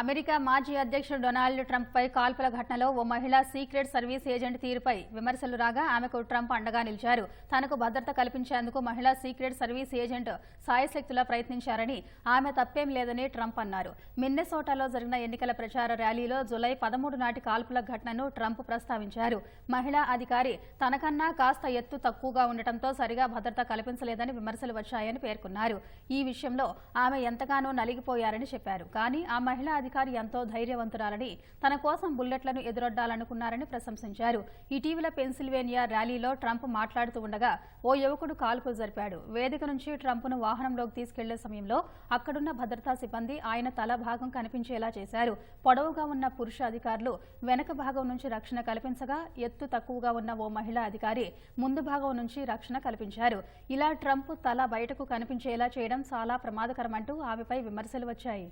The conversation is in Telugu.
అమెరికా మాజీ అధ్యక్షుడు డొనాల్డ్ ట్రంప్ పై కాల్పుల ఘటనలో ఓ మహిళా సీక్రెట్ సర్వీస్ ఏజెంట్ తీరుపై విమర్శలు రాగా ఆమెకు ట్రంప్ అండగా నిలిచారు. తనకు భద్రత కల్పించేందుకు మహిళా సీక్రెట్ సర్వీస్ ఏజెంట్ సాయశక్తులా ప్రయత్నించారని ఆమె తప్పేం లేదని ట్రంప్ అన్నారు. మిన్నెసోటాలో జరిగిన ఎన్నికల ప్రచార ర్యాలీలో జులై పదమూడు నాటి కాల్పుల ఘటనను ట్రంప్ ప్రస్తావించారు. మహిళా అధికారి తనకన్నా కాస్త ఎత్తు తక్కువగా ఉండటంతో సరిగా భద్రత కల్పించలేదని విమర్శలు వచ్చాయని పేర్కొన్నారు. ఈ విషయంలో ఆమె ఎంతగానో నలిగిపోయారని చెప్పారు. కానీ ఆ మహిళా అధికారి ఎంతో ధైర్యవంతురాలని తన కోసం బుల్లెట్లను ఎదురొడ్డాలనుకున్నారని ప్రశంసించారు. ఇటీవల పెన్సిల్వేనియా ర్యాలీలో ట్రంప్ మాట్లాడుతూ ఉండగా ఓ యువకుడు కాల్పులు జరిపాడు. వేదిక నుంచి ట్రంప్ను వాహనంలోకి తీసుకెళ్ళే సమయంలో అక్కడున్న భద్రతా సిబ్బంది ఆయన తల భాగం కనిపించేలా చేశారు. పొడవుగా ఉన్న పురుష అధికారులు వెనక భాగం నుంచి రక్షణ కల్పించగా ఎత్తు తక్కువగా ఉన్న ఓ మహిళా అధికారి ముందు భాగం నుంచి రక్షణ కల్పించారు. ఇలా ట్రంప్ తల బయటకు కనిపించేలా చేయడం చాలా ప్రమాదకరమంటూ ఆమెపై విమర్శలు వచ్చాయి.